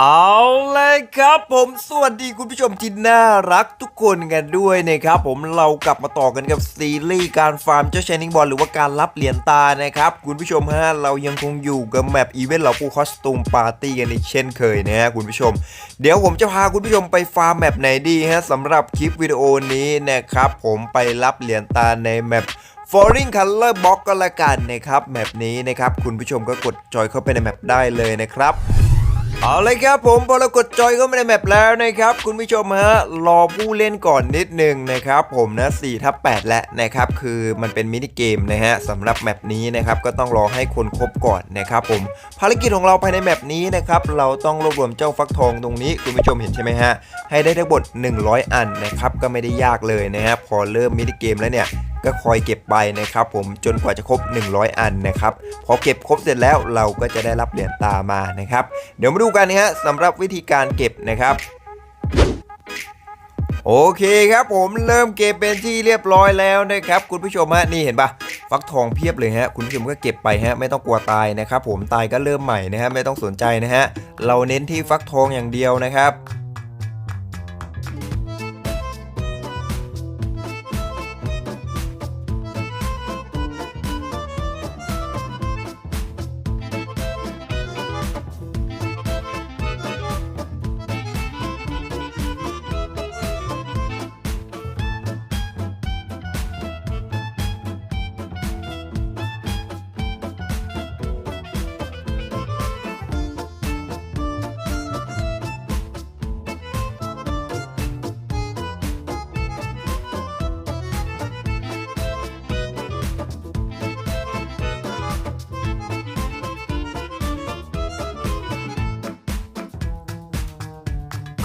เอาเลยครับผมสวัสดีคุณผู้ชมที่น่ารักทุกคนกันด้วยนะครับผมเรากลับมาต่อกันกับซีรีส์การฟาร์มเจ้าชายนิงบอลหรือว่าการรับเหรียญตานะครับคุณผู้ชมฮะเรายังคงอยู่กับแมปอีเวนต์เหล่าผู้คอสตูมปาร์ตี้กันอีกเช่นเคยนะฮะคุณผู้ชม เดี๋ยวผมจะพาคุณผู้ชมไปฟาร์มแมปไหนดีฮะสำหรับคลิปวิดีโอนี้นะครับผมไปรับเหรียญตาในแมป Falling Color Box ก็แล้วกันนะครับแมปนี้นะครับคุณผู้ชมก็กดจอยเข้าไปในแมปได้เลยนะครับ เอาเลยครับผมพอเรากดจอยเข้ามาในแมปแล้วนะครับ คุณผู้ชมฮะรอผู้เล่นก่อนนิดนึงนะครับ ผมนะ4ทับ8แล้วนะครับ คือมันเป็นมินิเกมนะฮะสำหรับแมปนี้นะครับก็ต้องรอให้คนครบก่อนนะครับ ผมภารกิจของเราภายในแมปนี้นะครับเราต้องรวบรวมเจ้าฟักทองตรงนี้คุณผู้ชมเห็นใช่ไหมฮะให้ได้ทั้งหมด100 อันนะครับก็ไม่ได้ยากเลยนะฮะพอเริ่มมินิเกมแล้วเนี่ย ก็คอยเก็บไปนะครับผมจนกว่าจะครบ 100 อันนะครับพอเก็บครบเสร็จแล้วเราก็จะได้รับเหรียญตามานะครับ เดี๋ยวมาดูกันนะฮะสำหรับวิธีการเก็บนะครับโอเคครับผมเริ่มเก็บเป็นที่เรียบร้อยแล้วนะครับ คุณผู้ชมฮะนี่เห็นปะฟักทองเพียบเลยฮะคุณผู้ชมก็เก็บไปฮะไม่ต้องกลัวตายนะครับผมตายก็เริ่มใหม่นะฮะไม่ต้องสนใจนะฮะเราเน้นที่ฟักทองอย่างเดียวนะครับ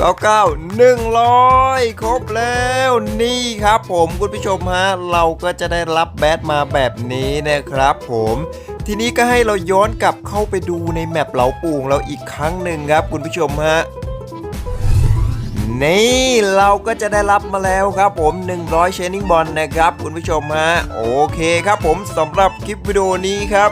99 100 ครบแล้วนี่ครับผมคุณผู้ชมฮะ เราก็จะได้รับแบตมาแบบนี้นะครับผมทีนี้ก็ให้เราย้อนกลับเข้าไปดูในแมปเหลาปูงเราอีกครั้งหนึ่งครับคุณผู้ชมฮะนี่เราก็จะได้รับมาแล้วครับผม 100 เชนนิ่งบอลนะครับคุณผู้ชมฮะ โอเคครับผมสำหรับคลิปวิดีโอนี้ครับ